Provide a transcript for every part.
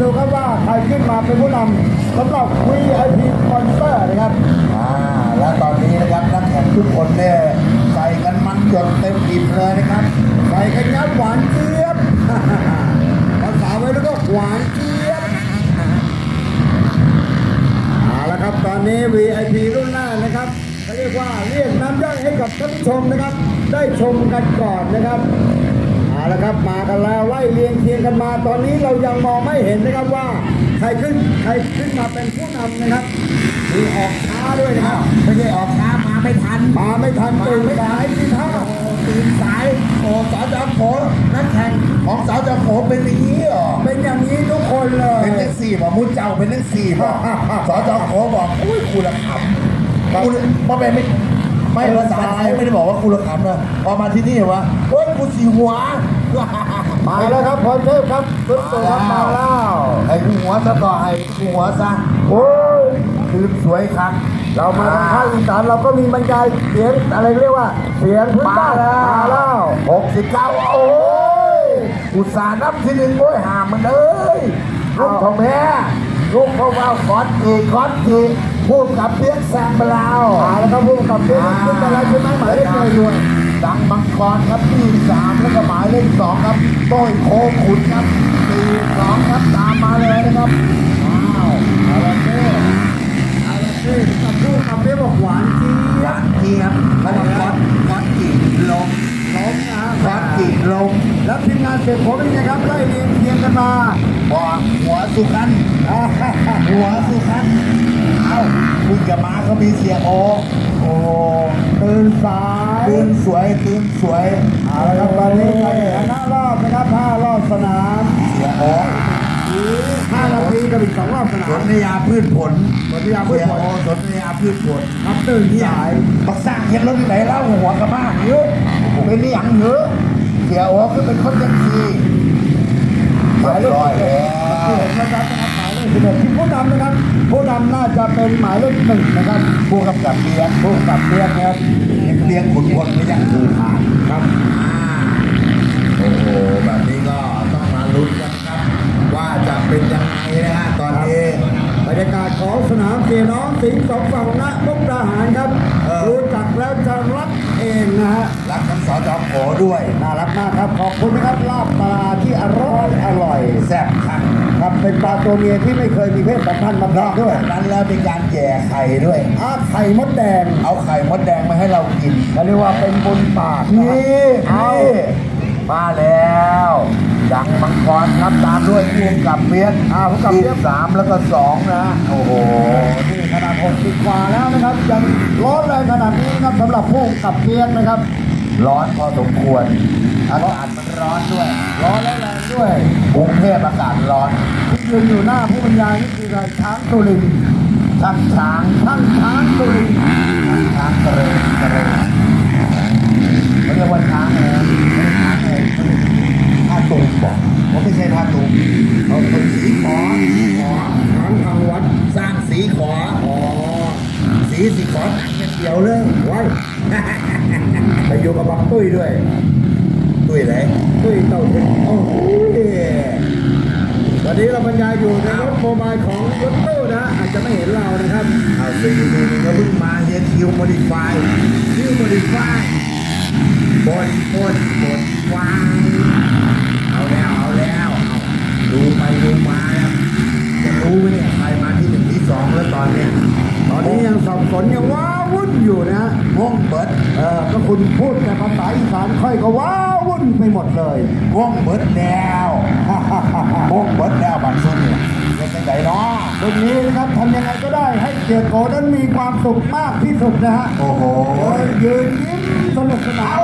ดูครับว่าใครขึ้นมาเป็นผู้นำสำหรับ VIP Sponsor นะครับอ่าและตอนนี้นะครับนักแข่งทุกคนเนี่ยใส่กันมันจนเต็มอิ่มเลยนะครับใส่กันยับหวานเจี๊ยบภาษาไว้แล้วก็หวานเจี๊ยบเอาละครับตอนนี้ VIP รุ่นหน้านะครับเขาเรียกว่าเรียกน้ำย่อยให้กับท่านผู้ชมนะครับ ได้ชมกันก่อนนะครับ เอาละครับมากันแล้วไล่เรียงเคียงกันมาตอนนี้เรายังมองไม่เห็นนะครับว่า ใครขึ้นใครขึ้นมาเป็นผู้นำนะครับมีออกช้าด้วยนะครับไม่ใช่ออกช้ามาไม่ทันมาไม่ทันตื่นสายที่ท่าตื่นสายโอ้สาวจอโขนักแข่งของสาวจอโขเป็นอย่างนี้เหรอเป็นอย่างนี้ทุกคนเลยเป็นเลขสี่ป่ะมุดเจ้าเป็นเลขสี่ป่ะสจโขบอกอุ้ยกูละขำกูละพ่อแม่ไม่ ไม่ภาษาไทยไม่ได้บอกว่ากูละขำนะพอมาที่นี่วะเฮ้ยกูสีหัว มาแล้วครับพรเทพครับขึ้นตัวครับมาแล้วไอ้หัวซะต่อไอ้หัวซะโอ้ยคืนสวยครับเรามาทางภาคอีสานเราก็มีบรรยายเสียงอะไรเรียกว่า เสียงพื้นบ้านมาแล้วหกสิบเก้าโอ้ยอุตส่าห์นับที่หนึ่งโอ้ยห่ามันเอ้ยลูกของแม่ ลูกเขาว่าคอสอีกคอสอีกพูดกับเปียกแซงไปแล้วมาแล้วครับผู้กำกับเสียงขึ้นมาแล้วใช่ไหมหมายเลขหนึ่งด้วยดังมังกรครับที่สามแล้วก็หมายเลขสองครับต้ยโคขุนครับสี่สองครับตามมาเลยนะครับว้าวอาราเต้เอาละสิกับผู้กำกับเรียกว่าหวานเจี๊ยบวานเทียบแล้วก็คอสคอสกีลง ล้มนะ คอสกีลง แล้วทีมงาน เสร็จผมเป็นไงครับไล่เรียงเคียงกันมาบอกหัวสุขันอ่าหัวสุขันเอ้าคุณกับมาเขามีเสียโอโอ้ตื่นสายตื่นสวยตื่นสวยเอาละครับตอนนี้การแข่งขันห้ารอบนะครับห้ารอบสนามเสียโอห้านาทีกับอีกสองรอบสนาสมนธยาพืชผลสนธยาพืชผลเสียโอสนธยาพืชผลครับตื่นเนี่ยสายบักสร้างเห็นรถที่ไหนเล่าหัวกระบ้าเยอะเป็นนี่อย่างเยอะเสียโอก็เป็นคนแท็กซี่หมายเลขร้อยสิบแล้เอ็ดวนะครับหมายเลขสิบเอ็ดที่ผู้นำนะครับผู้นำน่าจะเป็นหมายเลขหนึ่งนะครับผู้กำกับเบียร์ผู้กำกับเรียกนะครับเลี้ยงขุนพลไม่ยังผูผ่านครับโอ้โหแบบนี้ก็ต้องมาลุ้นกันครับ ว่าจะเป็นยังไงนะฮะตอนนี้บรรยากาศของสนามเสียน้องสิงห์สองฝั่งนะมุกดาหารครับเออรู้จัก แล้วจะรักเองนะฮะรักทั้งสอจอมโขด้วยน่ารักมากครับขอบคุณนะครับลาบปลาที่อร่อยอร่อยแซ่บคักครับเป็นปลาตัวเมียที่ไม่เคยมีเพศสัมพันธ์มาก่อนด้วยจากนั้นแล้วมีการแย่ไข่ด้วยอาไข่มดแดง เอาไข่มดแดงมาให้เรากินเขาเรียกว่าเป็นบุญปากนะนี่เอานี่มาแล้วดังมังกรครับตามด้วยผู้กำกับเบียร์อ่าผู้กำกับเบียร์สามแล้วก็สองนะโอ้โหนี่ ขนาด60กว่าแล้วนะครับยังร้อนแรงขนาดนี้นะครับสำหรับผู้กับเกียงนะครับ ร้อนพอสมควรอากาศมันร้อนด้วย ร้อนและแรงด้วยกรุงเทพอากาศร้อนที่ยืนอยู่หน้าผู้บรรยายนี่คืออะไรช้างสุรินทร์ช่างช้างท่านช้างสุรินช้างกระเรนกระเรนเขาเรียกว่าช้างอะไรนะไม่ช้างอะไรท่าตูมบอกว่าไม่ใช่ท่าตูมเขาเป็นสีขอสีขอ ช้างทางวัด สร้างสีขอ อ๋อ สีสีขอหนังเดียวเลยไว้ไปอยู่กับบังตุ้ยด้วย ตุ้ยไหนตุ้ยเต่าถึงโอ้โหวันนี้เราบรรยายอยู่ในรถโมบายของรถตู้นะ อาจจะไม่เห็นเรานะครับเอาสี่หนึ่งก็เพิ่งมาเฮียคิวโมดิฟายคิวโมดิฟายบนบนบนฟายเอาแล้วเอาแล้วเอาดูไปดูมาแล้วจะรู้ไหมเนี่ยใครมาที่หนึ่งที่สองแล้วตอนเนี้ยต อนนี้ยังสับสนยังว้าวุ่นอยู่นะง่วงเบิดเออก็คุณพูดแต่ภาษาอีสานค่อยก็ว้าวุ่นไปหมดเลยง่วงเบิดแล้วง่วงเบิดแล้วบัดซุนเนี่ยเป็นจังไงเนาะตรงนี้นะครับทำยังไงก็ได้ให้เกียรติโกนั้นมีความสุขมากที่สุดนะฮะโอ้โหโดยยืนยิ้มสนุกสนาน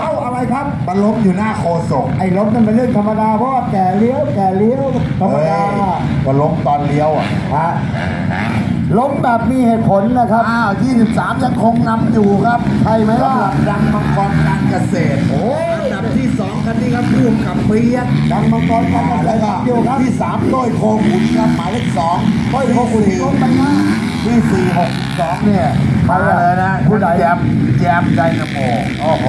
เอ้าอะไรครับมันล้มอยู่หน้าโคศกไอ้ล้มนั่นเป็นเรื่องธรรมดาเพราะว่าแก่เลี้ยวแก่เลี้ยวธรรมดาเฮ้ยก็ล้มตอนเลี้ยวอะฮะ ล้มแบบมีเหตุผลนะครับอ้าว23 ยังคงนำอยู่ครับใครไหมล่ะดังมังกรการเกษตรโอ้ยอันดับที่2คันนี้ครับร่วมกับเปียกดังมังกรการเกษตรอยู่ครับที่3โต้อยโคขุนครับหมายเลขสองต้อยโคขุนล้มไปนะที่สี่หกสองเนี่ยมาเลยนะผู้ใดแจมแจมใจกระโปโอ้โห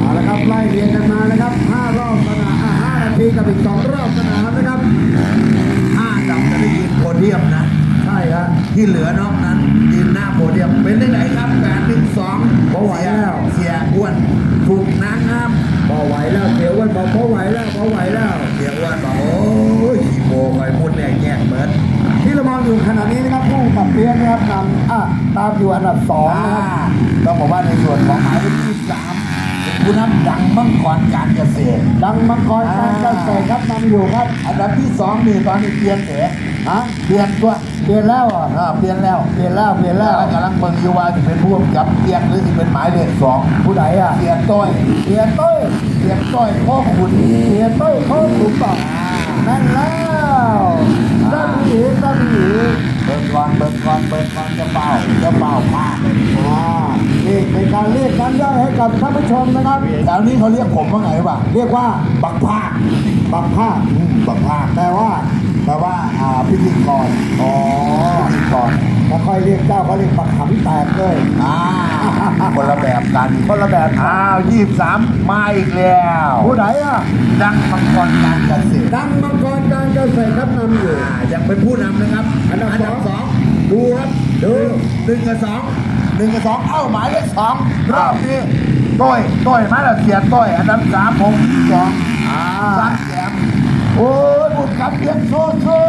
มาแล้วครับไล่เรียงกันมานะครับห้ารอบสนามห้านาทีกับอีกสองรอบสนามนะครับ ที่เหลือนอกนั้นยืนหน้าโพเดียมเป็นได้ไหนครับการหนึ่งสองบ่ไหวแล้วเสียอ้วนถูกนางงามบ่ไหวแล้วเสียอ้วนบอกบ่ไหวแล้วบ่ไหวแล้วเสียอ้วนบอกโอ้ยขี้โมคอยมุดแรงแยกเบิดที่เรามองอยู่ขณะนี้นะครับผู้กับเพี้ยนะครับนำอะตามอยู่อันดับสองนะครับต้องบอกว่าในส่วนของหมายเลขที่สามผู้นำดังมังกรการเกษตร ดังมังกรการเกษตรครับนำอยู่ครับ อันดับที่สองนี่ตอนนี้เพียนเสีย ฮะเปลี่ยนตัวเปลี่ยนแล้วอะเออเปลี่ยนแล้วเปลี่ยนแล้วเปลี่ยนแล้วกำลังเบิ่งอยู่ว่าจะเป็นผู้กำกับเตียงหรือจะเป็นหมายเลขสองผู้ใดอะเตียนต้อยเปลี่ยนต้ยเตียนต้อยพ่อขุนเปลี่ยนต้ยเขาถูกต้อนั่นแล้วด้านผีด้านผีเบิ่งก่อนเบิ่งก่อนเบิ่งก่อนจะเป่าจะเป่าผ้าอ่านี่เป็นการเรียกน้ำย่อยให้กับท่านผู้ชมนะครับแถวนี้เขาเรียกผมว่าไงวะเรียกว่าบักภาคบังภาคบักภาคแต่ว่า แปลว่าอ่าพิธีกรอ๋อพิธีกรถ้าค่อยเรียกเจ้าเขาเรียกปักขำแตกเลยอ่าคนละแบบกันคนละแบบอ้าวยี่สามมาอีกแล้วผู้ใดอะดังมังกรการเกษตรดังมังกรการเกษตรครับนำอยู่อ่ายังเป็นผู้นำนะครับอันดับดับสสอองงดูครับดูหนึ่งกับสองหนึ่งกับสองเอ้าหมายเลขสองรอบนี้ต้อยต้อยมาแล้วเสียต้อยอันดับสามผมสองอ่าสามแสม โอ้ยบุญกับเพียงโซ่โซ่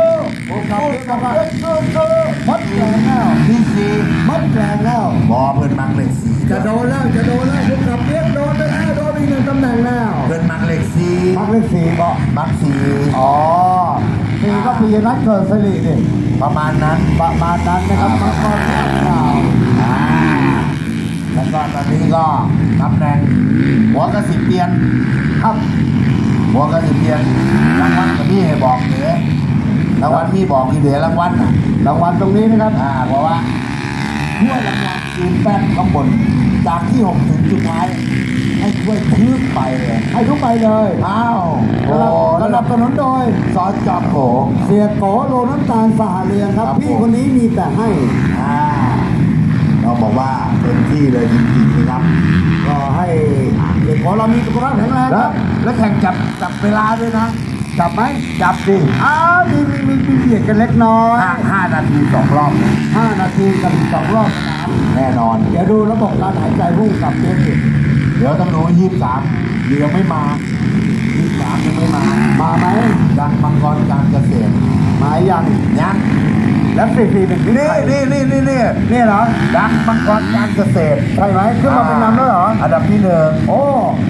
บุญกับเพียงโซ่โซ่มัดแกงแล้วที่สี่มัดแกงแล้วบอเพิ่นมักเลขสี่จะโดนแล้วจะโดนแล้วพวกขับเรียกโดนไปแล้วโดนอีกหนึ่งตำแหน่งแล้วเพิ่นมักเลขสี่มักเลขสี่ก็มักสี่อ๋อสี่ก็ปีนัดเกิดสิริดิประมาณนั้นประมาณนั้นนะครับมังกรการข่าวอ่าแล้วก็ตอนนี้ก็ตำแหน่งหัวกระสิบเตียนครับ หัวกระสิบเตียนรางวัลกับพี่ให้บอกเด๋รางวัลพี่บอกที่เด๋รางวัลน่ะรางวัลตรงนี้นะครับอ่าเพราะว่าถ้วยรางวัลคืนแป้นข้างบน จากที่หกถึงสุดท้าย ให้ถ้วยคืบไปเลยให้ทุกไปเลย อ้าวโอ้ระดับสนุนโดยซอสจอบโขเสียโกโลน้ำตาลสหเรียงครับครับพี่ผมคนนี้มีแต่ให้อ่าเราบอกว่าเต็มที่เลยจริงๆนะครับ ก็ให้ เสียโกเรามีสุขภาพแข็งแรงคแล้รัวบแล้วแข่งจับจับเวลาด้วยนะ จับไหมจับดิอ้าวมีมีมีมีเบียดกันเล็กน้อยห้าห้านาทีสองรอบนะห้านาทีกับสองรอบสนามแน่นอน เดี๋ยวดูระบบการหายใจพุ่งกับเบียดเดี๋ยวต้องรู้ยี่สามยังไม่มายี่สามยังไม่มา มาไหมดังมังกรการเกษตรมายังยัง แล้วสี่สี่หนึ่งที่นี่ใครนี่นี่นี่นี่นี่เหรอ ดังมังกรการเกษตร ใช่ไหมขึ้นมาเป็นนำแล้วเหรอ อันดับที่หนึ่งโอ้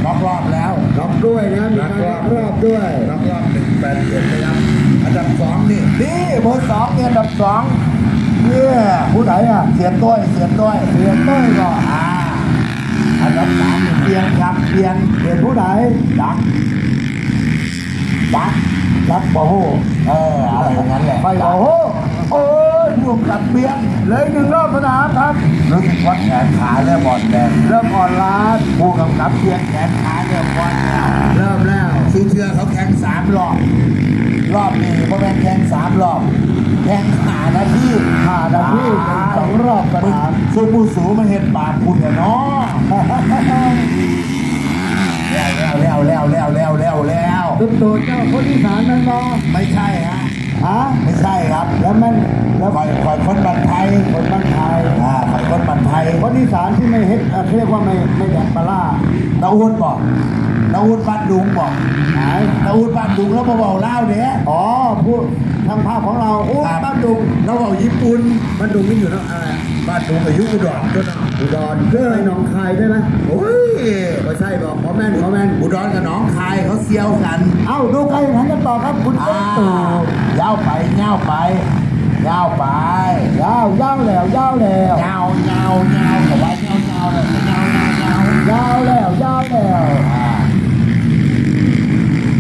รอบรอบแล้วรับด้วยนะมีการรับรอบด้วยรอบรอบหนึ่งแปดเจ็ดนะครับ อันดับสองนี่นี่เบอร์สองเนี่ยอันดับสองเนี่ยผู้ไหนอะเสียต้อยเสียต้อยเสียเต้ยก่อนอ่าอันดับสามเนี่ยเพียงครับเพียงเสียผู้ไหนดักดักจักบ่โหเอออะไรอย่างนั้นแหละไปบ่โห โอ้ยรวมกับเพียงเลยหนึ่งรอบสนามครับรู้สึกว่าแขนขาเริ่มอ่อนแรงเริ่มอ่อนล้าผู้กำกับเพียงแขนขาเริ่มอ่อนแรงเริ่มแล้วซื้อเชื่อเขาแข่งสามรอบรอบนี้เพราะแม่นแข่งสามรอบแข่งขานาทีห้านาทีเป็นสองรอบสนามสูผู้สูมาเห็นบาปคุณเนี่ยเนาะแล้วแล้วแล้วแล้วแล้วแล้วแล้วตุ๊ดตูเจ้าคนที่สามนั่นบอไม่ใช่ฮะ ฮะไม่ใช่ครับ แล้วมันแล้วคอยคอยคนบันไทยคนบ้านไทยอ่าคอยคนบันไทยคนที่สามที่ไม่เฮ็ดเอ่อเรียกว่าไม่ไม่แดกปลาร้าตาอูดบอกตาอูดบ้านดุงบอกหายตาอูดบ้านดุงแล้วมาบอกเล่าเด้ อ๋อผู้ทำภาพของเราโอ้ครับ บ้านดุง เราบอกญี่ปุ่นบ้านดุงนี่อยู่นะอะไร บ้านดุงกับยุคอุดรก็นะอุดรเพื่ออะไรหนองคายได้ไหมโอ้ยไม่ใช่บอกขอแม่นขอแม่นอุดรกับหนองคายเขาเซียวกัน เอ้าดูการแข่งขันกันต่อครับคุณอ่าตู่ยาวไปยาวไปยาวไปยาวยาวแล้วยาวแล้วยาวยาวยาวกับว่ายาวยาวเลยยาวยาวยาวยาวแล้วยาวแล้วอ่า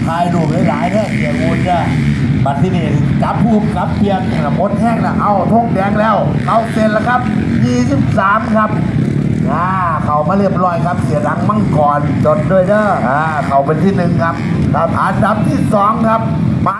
ถ่ายรูปหลายๆเนี่ยเสียงูเนี่ย บัดที่นี่จับผู้กำกับเพียงหมดแห้งนะเอาทงแดงแล้ว เอาเซ็นแล้วครับ23ครับอ่าเขามาเรียบร้อยครับ เสียดังมังกรจดด้วยเด้ออ่าเขาเป็นที่หนึ่งครับครับอันดับที่สองครับ